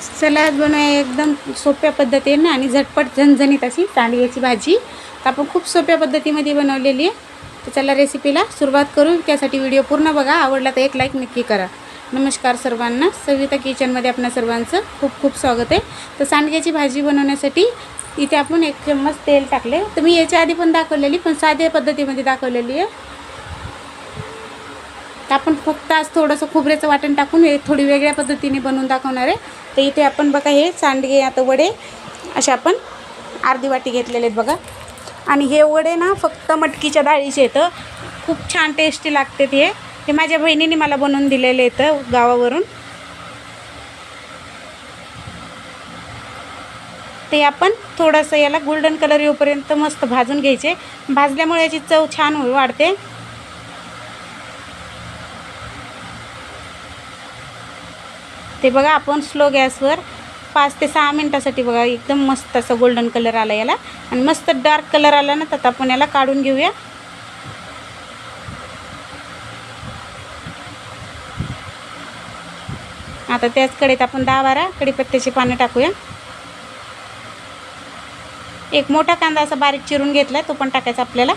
Salad आज बनवूया एकदम सोप्या पद्धतीनं आणि झटपट झणझणीत अशी सांडग्याची भाजी. तर आपण खूप सोप्या पद्धतीमध्ये बनवलेली आहे. तर चला रेसिपीला सुरुवात करू. त्यासाठी व्हिडिओ पूर्ण बघा. आवडला तर एक लाईक नक्की करा. नमस्कार सर्वांना. सविता किचनमध्ये आपणा सर्वांचं खूप खूप स्वागत आहे. तर सांडग्याची भाजी बनवण्यासाठी इथे आपण एक चम्मच तेल टाकले तर मी याच्या आधी पण दाखवलेली पण साध्या पद्धतीमध्ये दाखवलेली आहे. तर आपण फक्त आज थोडंसं खोबऱ्याचं वाटण टाकून हे थोडी वेगळ्या पद्धतीने बनवून दाखवणार आहे. तर इथे आपण बघा हे सांडगे आता वडे असे आपण अर्धी वाटी घेतलेले आहेत बघा. आणि हे वडे ना फक्त मटकीच्या डाळीचे येतं खूप छान टेस्टी लागते ते. हे माझ्या बहिणीने मला बनवून दिलेले येतं गावावरून. ते आपण थोडंसं याला गोल्डन कलर येऊपर्यंत मस्त भाजून घ्यायचे. भाजल्यामुळे याची चव छान होईल वाढते. ते बघा आपण स्लो गॅसवर पाच ते सहा मिनटासाठी बघा एकदम मस्त असं गोल्डन कलर आला याला. आणि मस्त डार्क कलर आला ना तर आपण याला काढून घेऊया. आता त्याच कडेत आपण दहा बारा कडीपत्त्याची पानं टाकूया. एक मोठा कांदा असा बारीक चिरून घेतला तो पण टाकायचा आपल्याला.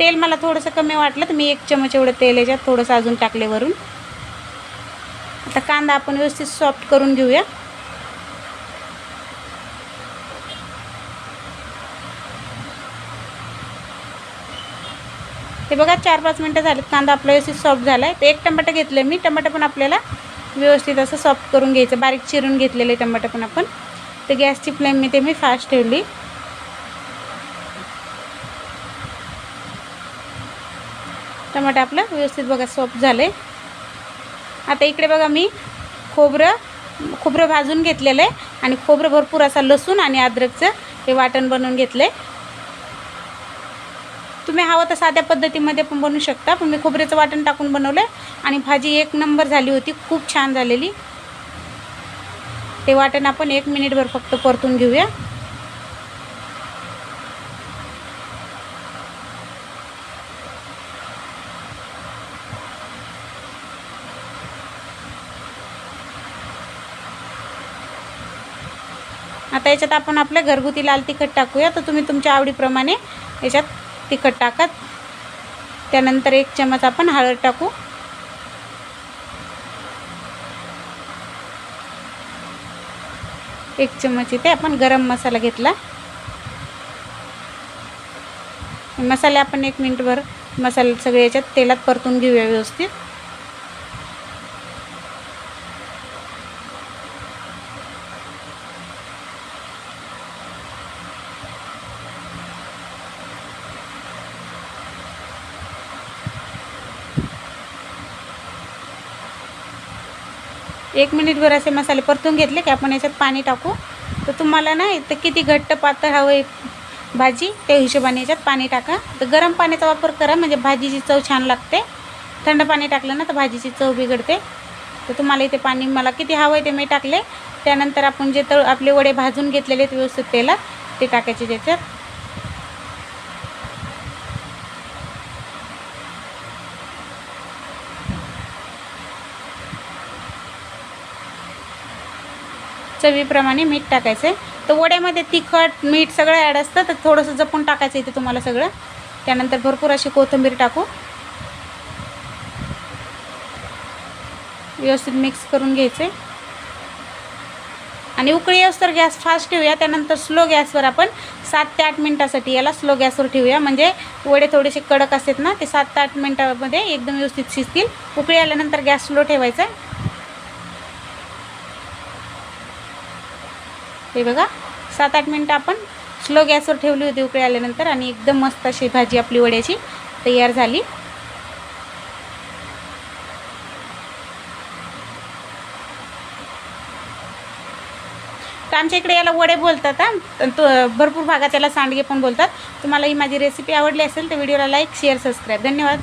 तेल मला थोडंसं कमी वाटलं तर मी एक चमच एवढं तेल याच्यात थोडंसं अजून टाकले वरून. आता कांदा आपण व्यवस्थित सॉफ्ट करून घेऊया. हे बघा चार पाच मिनटं झालेत. कांदा आपला व्यवस्थित सॉफ्ट झाला आहे तर एक टमाटर घेतलं मी. टमाटर पण आपल्याला व्यवस्थित असं सॉफ्ट करून घ्यायचं. बारीक चिरून घेतलेले टमाटर पण आपण. तर गॅसची फ्लेम मी ते मी फास्ट ठेवली. टमाटे आपलं व्यवस्थित बघा सॉफ्ट झालं. आहे आता इकडे बघा मी खोबरं खोबरं भाजून घेतलेलं आहे आणि खोबरं भरपूर असा लसूण आणि अद्रकचं हे वाटण बनवून घेतलं आहे तुम्ही हवं तर साध्या पद्धतीमध्ये पण बनवू शकता पण मी खोबऱ्याचं वाटण टाकून बनवलं आहे आणि भाजी एक नंबर झाली होती खूप छान झालेली. ते वाटण आपण एक मिनिटभर फक्त परतून घेऊया. आता याच्यात आपण आपल्या घरगुती लाल तिखट टाकूया. तर तुम्ही तुमच्या आवडीप्रमाणे याच्यात तिखट टाकत त्यानंतर एक चमच आपण हळद टाकू. एक चमच इथे आपण गरम मसाला घेतला. मसाले आपण एक मिनटभर मसाले सगळे याच्यात तेलात परतून घेऊया व्यवस्थित. एक मिनिटभर असे मसाले परतून घेतले की आपण याच्यात पाणी टाकू. तर तुम्हाला ना इथं किती घट्ट पातळ हवं आहे भाजी त्या हिशोबाने याच्यात पाणी टाका. तर गरम पाण्याचा वापर करा म्हणजे भाजीची चव छान लागते. थंड पाणी टाकलं ना तर भाजीची चव बिघडते. तर तुम्हाला इथे पाणी मला किती हवं आहे ते मी टाकले. त्यानंतर आपण जे तळ आपले वडे भाजून घेतलेले आहेत व्यवस्थित तेलात ते टाकायचे त्याच्यात. चवीप्रमाणे मीठ टाकायचं आहे. तर वड्यामध्ये तिखट मीठ सगळं ॲड असतं तर थोडंसं जपून टाकायचं इथे तुम्हाला सगळं. त्यानंतर भरपूर अशी कोथिंबीर टाकू. व्यवस्थित मिक्स करून घ्यायचे. आणि उकळी येऊस तर गॅस फास्ट ठेवूया. त्यानंतर स्लो गॅसवर आपण सात ते आठ मिनटासाठी याला स्लो गॅसवर ठेवूया. म्हणजे वडे थोडेसे कडक असतात ना ते सात ते आठ मिनटामध्ये एकदम व्यवस्थित शिजतील. उकळी आल्यानंतर गॅस स्लो ठेवायचा हे बघा सात आठ मिनटं आपण स्लो गॅसवर ठेवली होती उकळी आल्यानंतर आणि एकदम मस्त अशी भाजी आपली वड्याची तयार झाली. तर आमच्या इकडे याला वडे बोलतात हां. तो भरपूर भागात याला सांडगे पण बोलतात. तुम्हाला ही माझी रेसिपी आवडली असेल तर व्हिडिओला लाईक शेअर सबस्क्राईब धन्यवाद.